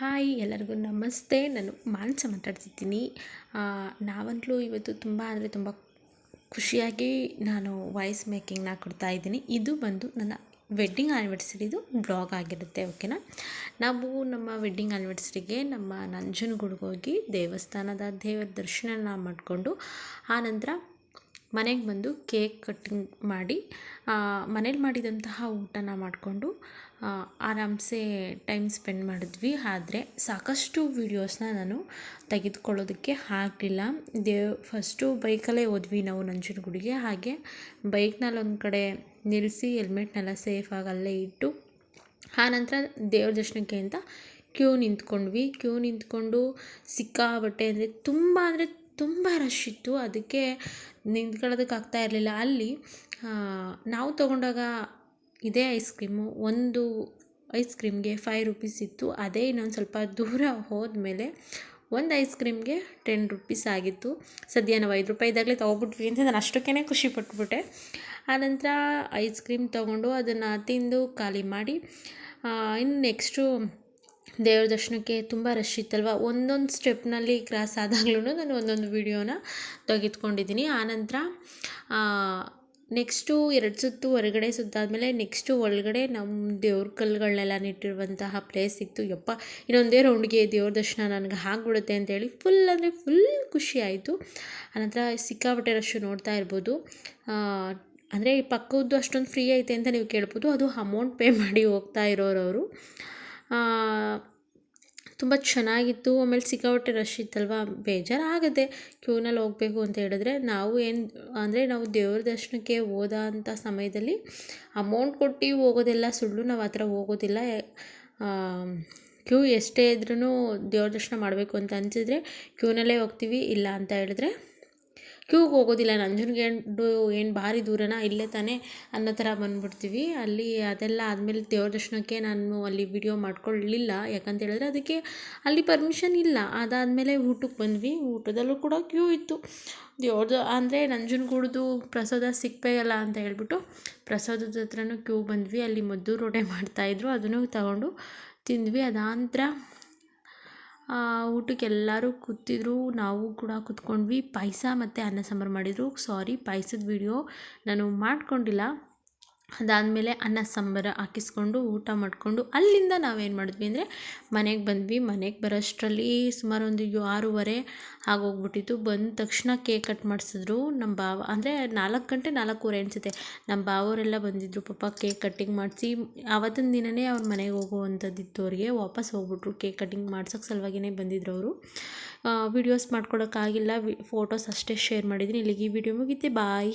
Hi ಎಲ್ಲರಿಗೂ ನಮಸ್ತೆ. ನಾನು ಮಾನ್ಸ ಮಾತಾಡ್ತಿದ್ದೀನಿ. ನಾವಂತಲೂ ಇವತ್ತು ತುಂಬ ಅಂದರೆ ತುಂಬ ಖುಷಿಯಾಗಿ ನಾನು ವಾಯ್ಸ್ ಮೇಕಿಂಗ್ನ ಕೊಡ್ತಾ ಇದ್ದೀನಿ. ಇದು ಬಂದು ನನ್ನ ವೆಡ್ಡಿಂಗ್ ಆ್ಯನಿವರ್ಸರಿದು ಬ್ಲಾಗ್ ಆಗಿರುತ್ತೆ ಓಕೆನಾ ನಾವು ನಮ್ಮ ವೆಡ್ಡಿಂಗ್ ಆ್ಯನಿವರ್ಸರಿಗೆ ನಮ್ಮ ನಂಜನಗೂಡಿಗೆ ಹೋಗಿ ದೇವಸ್ಥಾನದ ದೇವರ ದರ್ಶನ ಮಾಡಿಕೊಂಡು ಆನಂತರ ಮನೆಗೆ ಬಂದು ಕೇಕ್ ಕಟ್ಟಿಂಗ್ ಮಾಡಿ ಮನೇಲಿ ಮಾಡಿದಂತಹ ಊಟನ ಮಾಡಿಕೊಂಡು ಆರಾಮ್ಸೆ ಟೈಮ್ ಸ್ಪೆಂಡ್ ಮಾಡಿದ್ವಿ. ಆದರೆ ಸಾಕಷ್ಟು ವೀಡಿಯೋಸ್ನ ನಾನು ತೆಗೆದುಕೊಳ್ಳೋದಕ್ಕೆ ಆಗಲಿಲ್ಲ. ದೇ, ಫಸ್ಟು ಬೈಕಲ್ಲೇ ಹೋದ್ವಿ ನಾವು ನಂಜನಗೂಡಿಗೆ. ಹಾಗೆ ಬೈಕ್ನಲ್ಲಿ ಒಂದು ಕಡೆ ನಿಲ್ಲಿಸಿ ಹೆಲ್ಮೆಟ್ನೆಲ್ಲ ಸೇಫಾಗಿ ಅಲ್ಲೇ ಇಟ್ಟು ಆನಂತರ ದೇವ್ರ ದರ್ಶನಕ್ಕೆ ಅಂತ ಕ್ಯೂ ನಿಂತ್ಕೊಂಡ್ವಿ. ಕ್ಯೂ ನಿಂತ್ಕೊಂಡು ಸಿಕ್ಕಾಬಟ್ಟೆ ಅಂದರೆ ತುಂಬ ಅಂದರೆ ತುಂಬ ರಶ್ ಇತ್ತು. ಅದಕ್ಕೆ ನಿಂತ್ಕೊಳ್ಳೋದಕ್ಕೆ ಆಗ್ತಾ ಇರಲಿಲ್ಲ. ಅಲ್ಲಿ ನಾವು ತಗೊಂಡಾಗ ಇದೇ ಐಸ್ ಕ್ರೀಮು ಒಂದು ಐಸ್ ಕ್ರೀಮ್ಗೆ ಫೈವ್ ರುಪೀಸ್ ಇತ್ತು. ಅದೇ ಇನ್ನೊಂದು ಸ್ವಲ್ಪ ದೂರ ಹೋದ್ಮೇಲೆ ಒಂದು ಐಸ್ ಕ್ರೀಮ್ಗೆ ಟೆನ್ ರುಪೀಸ್ ಆಗಿತ್ತು. ಸದ್ಯ ನಾವು ಐದು ರೂಪಾಯಿ ಇದ್ದಾಗಲೇ ತೊಗೊಬಿಟ್ವಿ ಅಂತ ನಾನು ಅಷ್ಟಕ್ಕೇ ಖುಷಿ ಪಟ್ಬಿಟ್ಟೆ. ಆನಂತರ ಐಸ್ ಕ್ರೀಮ್ ತೊಗೊಂಡು ಅದನ್ನು ತಿಂದು ಖಾಲಿ ಮಾಡಿ ಇನ್ನು ನೆಕ್ಸ್ಟು ದೇವ್ರ ದರ್ಶನಕ್ಕೆ ತುಂಬ ರಶ್ ಇತ್ತಲ್ವ? ಒಂದೊಂದು ಸ್ಟೆಪ್ನಲ್ಲಿ ಕ್ರಾಸ್ ಆದಾಗ್ಲೂ ನಾನು ಒಂದೊಂದು ವಿಡಿಯೋನ ತೆಗೆದುಕೊಂಡಿದ್ದೀನಿ. ಆನಂತರ ನೆಕ್ಸ್ಟು ಎರಡು ಸುತ್ತು ಹೊರಗಡೆ ಸುತ್ತಾದಮೇಲೆ ನೆಕ್ಸ್ಟು ಒಳಗಡೆ ನಮ್ಮ ದೇವ್ರ ಕಲ್ಲುಗಳನ್ನೆಲ್ಲ ನೆಟ್ಟಿರುವಂತಹ ಪ್ಲೇಸ್ ಇತ್ತು. ಯಪ್ಪ, ಇನ್ನೊಂದೇ ರೌಂಡ್ಗೆ ದೇವ್ರ ದರ್ಶನ ನನಗೆ ಆಗ್ಬಿಡುತ್ತೆ ಅಂತೇಳಿ ಫುಲ್ ಅಂದರೆ ಫುಲ್ ಖುಷಿ ಆಯಿತು. ಆನಂತರ ಸಿಕ್ಕಾಪಟ್ಟೆ ರಶ್ಶು ನೋಡ್ತಾ ಇರ್ಬೋದು. ಅಂದರೆ ಪಕ್ಕದ್ದು ಅಷ್ಟೊಂದು ಫ್ರೀ ಐತೆ ಅಂತ ನೀವು ಕೇಳ್ಬೋದು. ಅದು ಅಮೌಂಟ್ ಪೇ ಮಾಡಿ ಹೋಗ್ತಾ ಇರೋರವರು. ತುಂಬ ಚೆನ್ನಾಗಿತ್ತು. ಆಮೇಲೆ ಸಿಕ್ಕಾಪಟ್ಟೆ ರಶ್ ಇತ್ತಲ್ವ? ಬೇಜಾರಾಗುತ್ತೆ ಕ್ಯೂನಲ್ಲಿ ಹೋಗಬೇಕು ಅಂತ ಹೇಳಿದ್ರೆ ನಾವು ಏನು, ಅಂದರೆ ನಾವು ದೇವ್ರ ದರ್ಶನಕ್ಕೆ ಹೋದ ಅಂಥ ಸಮಯದಲ್ಲಿ ಅಮೌಂಟ್ ಕೊಟ್ಟು ಹೋಗೋದೆಲ್ಲ ಸುಳ್ಳು ನಾವು ಆ ಥರ ಹೋಗೋದಿಲ್ಲ. ಕ್ಯೂ ಎಷ್ಟೇ ಇದ್ರೂ ದೇವ್ರ ದರ್ಶನ ಮಾಡಬೇಕು ಅಂತ ಅನಿಸಿದ್ರೆ ಕ್ಯೂನಲ್ಲೇ ಹೋಗ್ತೀವಿ. ಇಲ್ಲ ಅಂತ ಹೇಳಿದ್ರೆ ಕ್ಯೂಗೆ ಹೋಗೋದಿಲ್ಲ. ನಂಜನಗೂಡು ಏನು ಭಾರಿ ದೂರನ? ಇಲ್ಲೇ ತಾನೇ ಅನ್ನೋ ಥರ ಬಂದ್ಬಿಡ್ತೀವಿ. ಅಲ್ಲಿ ಅದೆಲ್ಲ ಆದಮೇಲೆ ದೇವ್ರ ದರ್ಶನಕ್ಕೆ ನಾನು ಅಲ್ಲಿ ವಿಡಿಯೋ ಮಾಡ್ಕೊಳ್ಳಲಿಲ್ಲ ಯಾಕಂತ ಹೇಳಿದ್ರೆ ಅದಕ್ಕೆ ಅಲ್ಲಿ ಪರ್ಮಿಷನ್ ಇಲ್ಲ. ಅದಾದಮೇಲೆ ಊಟಕ್ಕೆ ಬಂದ್ವಿ. ಊಟದಲ್ಲೂ ಕೂಡ ಕ್ಯೂ ಇತ್ತು. ದೇವ್ರದ್ದು ಅಂದರೆ ನಂಜನಗೂಡ್ದು ಪ್ರಸಾದ ಸಿಗಬೇಕಲ್ಲ ಅಂತ ಹೇಳ್ಬಿಟ್ಟು ಪ್ರಸಾದದ ಹತ್ರನೂ ಕ್ಯೂ ಬಂದ್ವಿ. ಅಲ್ಲಿ ಮದ್ದು ರೋಟೆ ಮಾಡ್ತಾಯಿದ್ರು ಅದನ್ನು ತಗೊಂಡು ತಿಂದ್ವಿ. ಅದಾಂತರ ಊಟಕ್ಕೆ ಎಲ್ಲರೂ ಕೂತಿದ್ರು, ನಾವು ಕೂಡ ಕೂತ್ಕೊಂಡ್ವಿ. ಪಾಯಸ ಮತ್ತು ಅನ್ನ ಸಾಂಬಾರು ಮಾಡಿದರು. ಸಾರಿ ಪಾಯಸದ ವೀಡಿಯೋ ನಾನು ಮಾಡಿಕೊಂಡಿಲ್ಲ. ಅದಾದಮೇಲೆ ಅನ್ನ, ಸಾಂಬಾರು ಹಾಕಿಸ್ಕೊಂಡು ಊಟ ಮಾಡಿಕೊಂಡು ಅಲ್ಲಿಂದ ನಾವೇನು ಮಾಡಿದ್ವಿ ಅಂದರೆ ಮನೆಗೆ ಬಂದ್ವಿ. ಮನೆಗೆ ಬರೋಷ್ಟರಲ್ಲಿ ಸುಮಾರು ಒಂದು ಆರೂವರೆ ಆಗೋಗ್ಬಿಟ್ಟಿತ್ತು. ಬಂದ ತಕ್ಷಣ ಕೇಕ್ ಕಟ್ ಮಾಡಿಸಿದ್ರು. ನಮ್ಮ ಬಾವ, ಅಂದರೆ ನಾಲ್ಕು ಗಂಟೆ ನಾಲ್ಕೂವರೆ ಅನಿಸುತ್ತೆ. ನಮ್ಮ ಬಾವರೆಲ್ಲ ಬಂದಿದ್ದರು ಪಾಪ ಕೇಕ್ ಕಟ್ಟಿಂಗ್ ಮಾಡಿಸಿ ಆವತ್ತಿನ ದಿನವೇ ಅವ್ರ ಮನೆಗೆ ಹೋಗುವಂಥದ್ದಿತ್ತು ಅವರಿಗೆ. ವಾಪಸ್ ಹೋಗ್ಬಿಟ್ರು ಕೇಕ್ ಕಟ್ಟಿಂಗ್ ಮಾಡ್ಸೋಕ್ಕೆ ಸಲುವಾಗಿಯೇ ಬಂದಿದ್ರು ಅವರು. ವೀಡಿಯೋಸ್ ಮಾಡ್ಕೊಳೋಕ್ಕಾಗಿಲ್ಲ ವಿ ಫೋಟೋಸ್ ಅಷ್ಟೇ ಶೇರ್ ಮಾಡಿದ್ದೀನಿ ಇಲ್ಲಿಗೆ ಈ ವಿಡಿಯೋ ಮುಗಿತೆ. ಬಾಯ್